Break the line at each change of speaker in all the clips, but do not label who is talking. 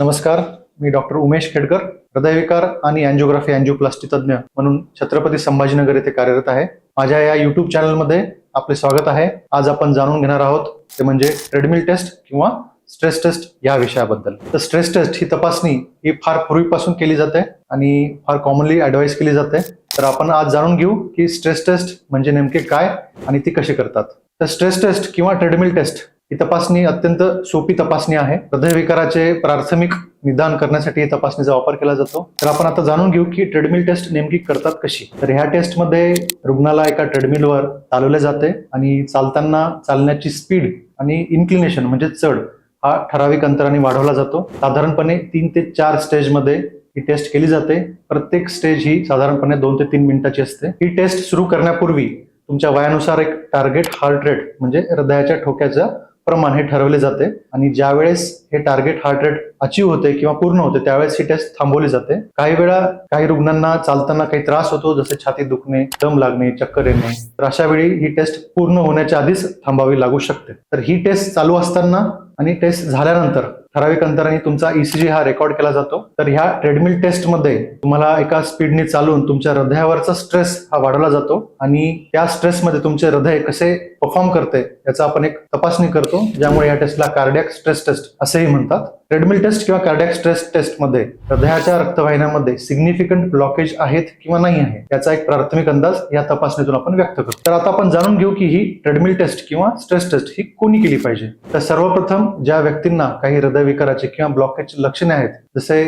नमस्कार मी डॉक्टर उमेश खेडकर हृदयविकार आणि अँजिओग्राफी अँजिओप्लास्टी तज्ज्ञ म्हणून छत्रपती संभाजीनगर येथे कार्यरत आहे. माझ्या या युट्यूब चॅनलमध्ये आपले स्वागत आहे. आज आपण जाणून घेणार आहोत ते म्हणजे ट्रेडमिल टेस्ट किंवा स्ट्रेस टेस्ट या विषयाबद्दल. तर स्ट्रेस टेस्ट ही तपासणी ही फार पूर्वीपासून केली जाते आणि फार कॉमनली ऍडवाईस केली जाते. तर आपण आज जाणून घेऊ की स्ट्रेस टेस्ट म्हणजे नेमके काय आणि ती कशी करतात. तर स्ट्रेस टेस्ट किंवा ट्रेडमिल टेस्ट ही तपासणी अत्यंत सोपी तपासणी आहे. हृदयविकाराचे प्राथमिक निदान करण्यासाठी ही तपासणीचा वापर केला जातो. तर आपण आता जाणून घेऊ की ट्रेडमिल टेस्ट नेमकी करतात कशी. तर ह्या टेस्टमध्ये रुग्णाला एका ट्रेडमिलवर चालवले जाते आणि चालताना चालण्याची स्पीड आणि इन्क्लिनेशन म्हणजे चढ हा ठराविक अंतराने वाढवला जातो. साधारणपणे तीन ते चार स्टेजमध्ये ही टेस्ट केली जाते. प्रत्येक स्टेज ही साधारणपणे दोन ते तीन मिनिटाची असते. ही टेस्ट सुरू करण्यापूर्वी तुमच्या वयानुसार एक टार्गेट हार्ट रेट म्हणजे हृदयाच्या ठोक्याचा प्रमाण हे ठरवले जाते आणि ज्या वेळेस हे टार्गेट हार्ट रेट अचीव होते किंवा पूर्ण होते त्यावेळेस ही टेस्ट थांबवली जाते. काही वेळा काही रुग्णांना चालताना काही त्रास होतो जसे छाती दुखणे दम लागणे चक्कर येणे. तर अशा वेळी ही टेस्ट पूर्ण होण्याच्या आधीच थांबावी लागू शकते. तर ही टेस्ट चालू असताना आणि टेस्ट झाल्यानंतर ठराविक अंतराने तुमचा ईसीजी हा रेकॉर्ड केला जातो. तर ह्या ट्रेडमिल टेस्टमध्ये तुम्हाला एका स्पीडने चालून तुमच्या हृदयावरचा स्ट्रेस हा वाढवला जातो आणि त्या स्ट्रेसमध्ये तुमचे हृदय कसे परफॉर्म करते याचा आपण एक तपासणी करतो ज्यामुळे या टेस्टला कार्डियक स्ट्रेस टेस्ट असेही म्हणतात. ट्रेडमिल टेस्ट किंवा कार्डियक स्ट्रेस टेस्टमध्ये हृदयाच्या रक्तवाहिन्यामध्ये सिग्निफिकंट ब्लॉकेज आहेत किंवा नाही आहे याचा एक प्राथमिक अंदाज या तपासणीतून आपण व्यक्त करतो. तर आता आपण जाणून घेऊ की ही ट्रेडमिल टेस्ट किंवा स्ट्रेस टेस्ट ही कोणी केली पाहिजे. तर सर्वप्रथम ज्या व्यक्तींना काही हृदयविकाराचे किंवा ब्लॉकेजचे लक्षणे आहेत जसे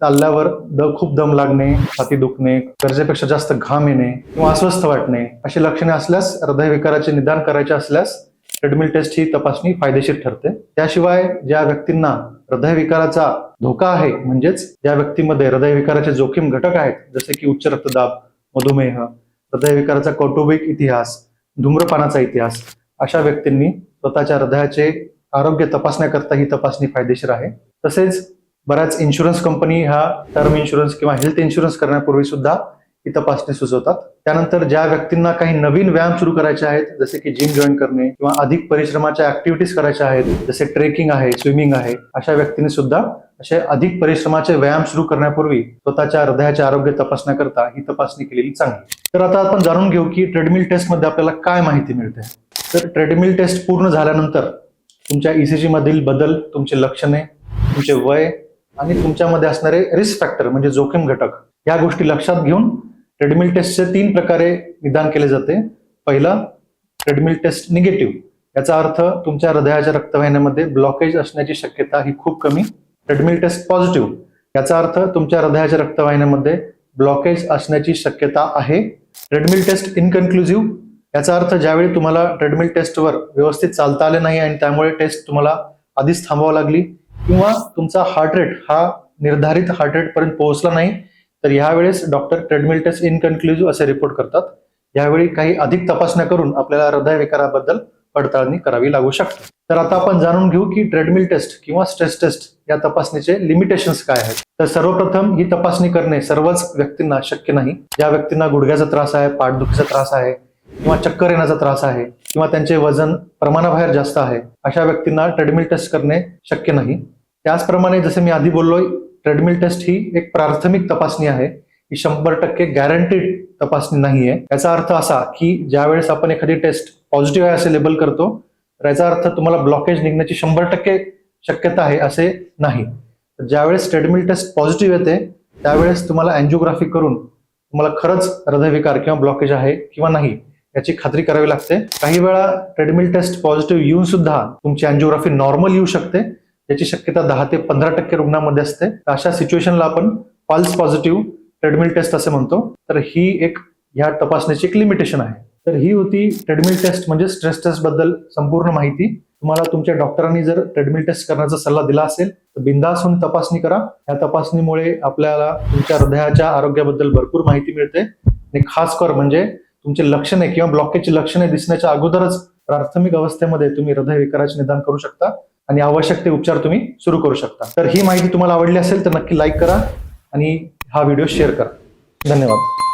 चालल्यावर द खूप दम लागणे छाती दुखणे गरजेपेक्षा जास्त घाम येणे किंवा अस्वस्थ वाटणे अशी लक्षणे असल्यास हृदयविकाराचे निदान करायचे असल्यास ट्रेडमिल टेस्ट ही तपासणी फायदेशीर ठरते. त्याशिवाय ज्या व्यक्तींना हृदयविकाराचा धोका आहे म्हणजेच ज्या व्यक्तीमध्ये हृदयविकाराचे जोखीम घटक आहेत जसे की उच्च रक्तदाब मधुमेह हृदयविकाराचा कौटुंबिक इतिहास धूम्रपानाचा इतिहास अशा व्यक्तींनी स्वतःच्या हृदयाचे आरोग्य तपासण्याकरता ही तपासणी फायदेशीर आहे. तसेच बऱ्याच इन्शुरन्स कंपनी ह्या टर्म इन्शुरन्स किंवा हेल्थ इन्शुरन्स करण्यापूर्वी सुद्धा ही तपासणी सुचवतात. त्यानंतर ज्या व्यक्तींना काही नवीन व्यायाम सुरू करायचे आहेत जसे की जिम जॉईन करणे किंवा अधिक परिश्रमाच्या ऍक्टिव्हिटीज करायच्या आहेत जसे ट्रेकिंग आहे स्विमिंग आहे अशा व्यक्तींनी सुद्धा असे अधिक परिश्रमाचे व्यायाम सुरू करण्यापूर्वी स्वतःच्या हृदयाचे आरोग्य तपासण्याकरता ही तपासणी केलेली चांगली. तर आता आपण जाणून घेऊ की ट्रेडमिल टेस्टमध्ये आपल्याला काय माहिती मिळते. तर ट्रेडमिल टेस्ट पूर्ण झाल्यानंतर तुमच्या ईसीजी मधील बदल तुमचे लक्षणे तुमचे वय आणि तुमच्यामध्ये असणारे रिस्क फॅक्टर म्हणजे जोखीम घटक या गोष्टी लक्षात घेऊन ट्रेडमिल टेस्टचे तीन प्रकारे निदान केले जाते. पहिला ट्रेडमिल टेस्ट निगेटिव्ह. याचा अर्थ तुमच्या हृदयाच्या रक्तवाहिन्यामध्ये ब्लॉकेज असण्याची शक्यता ही खूप कमी. Treadmill test positive. याचा अर्थ तुमच्या हृदयाच्या रक्तवाहिन्यामध्ये ब्लॉकेज असण्याची शक्यता आहे. Treadmill test inconclusive. याचा अर्थ ज्यावेळी तुम्हाला ट्रेडमिल टेस्टवर व्यवस्थित चालता आले नाही आणि त्यामुळे टेस्ट तुम्हाला आधीच थांबावं लागली किंवा तुमचा हार्ट रेट हा निर्धारित हार्ट रेट पर्यंत पोहोचला नाही तर यावेळेस डॉक्टर ट्रेडमिल टेस्ट इनकन्क्लुझिव्ह असे रिपोर्ट करतात. यावेळी काही अधिक तपासण्या करून आपल्याला हृदयविकाराबद्दल पडताळणी करावी लागू शकते. तर आता आपण जाणून घेऊ की ट्रेडमिल टेस्ट किंवा स्ट्रेस टेस्ट या तपासणीचे लिमिटेशन्स काय आहेत. तर सर्वप्रथम ही तपासणी करणे सर्वच व्यक्तींना शक्य नाही. ज्या व्यक्तींना गुडघ्याचा त्रास आहे पाठदुखीचा त्रास आहे किंवा चक्कर येण्याचा त्रास आहे किंवा त्यांचे वजन प्रमाणाबाहेर जास्त आहे अशा व्यक्तींना ट्रेडमिल टेस्ट करणे शक्य नाही. त्याचप्रमाणे जसे मी आधी बोललोय ट्रेडमिल टेस्ट ही एक प्राथमिक तपासणी आहे ही शंभर टक्के गॅरंटीड तपासणी नाहीये याचा अर्थ असा की ज्यावेळेस आपण एखादी टेस्ट पॉझिटिव्ह आहे असे लेबल करतो तर याचा अर्थ तुम्हाला ब्लॉकेज निघण्याची शंभर टक्के शक्यता आहे असे नाही. तर ज्यावेळेस ट्रेडमिल टेस्ट पॉझिटिव्ह येते त्यावेळेस तुम्हाला अँजिओग्राफी करून तुम्हाला खरंच हृदयविकार किंवा ब्लॉकेज आहे किंवा नाही याची खात्री करावी लागते. काही वेळा ट्रेडमिल टेस्ट पॉझिटिव्ह येऊन सुद्धा तुमची अँजिओग्राफी नॉर्मल येऊ शकते याची शक्यता दहा ते पंधरा टक्के रुग्णांमध्ये असते. अशा सिच्युएशनला आपण फॉल्स पॉझिटिव्ह ट्रेडमिल टेस्ट असे म्हणतो. तर ही एक ह्या तपासणीची एक लिमिटेशन आहे. तर ही होती ट्रेडमिल टेस्ट म्हणजे स्ट्रेस टेस्टबद्दल संपूर्ण माहिती. तुम्हाला तुमच्या डॉक्टरांनी जर ट्रेडमिल टेस्ट करण्याचा सल्ला दिला असेल तर बिंदास होऊन तपासणी करा. या तपासणीमुळे आपल्याला तुमच्या हृदयाच्या आरोग्याबद्दल भरपूर माहिती मिळते. आणि खास कर म्हणजे तुमचे लक्षणे किंवा ब्लॉकेजची लक्षणे दिसण्याच्या अगोदरच प्राथमिक अवस्थेमध्ये तुम्ही हृदयविकाराचे निदान करू शकता. आणि आवश्यक ते उपचार तुम्ही सुरू करू शकता. तर ही माहिती तुम्हाला आवडली असेल तर नक्की लाईक करा आणि हा व्हिडिओ शेअर करा. धन्यवाद.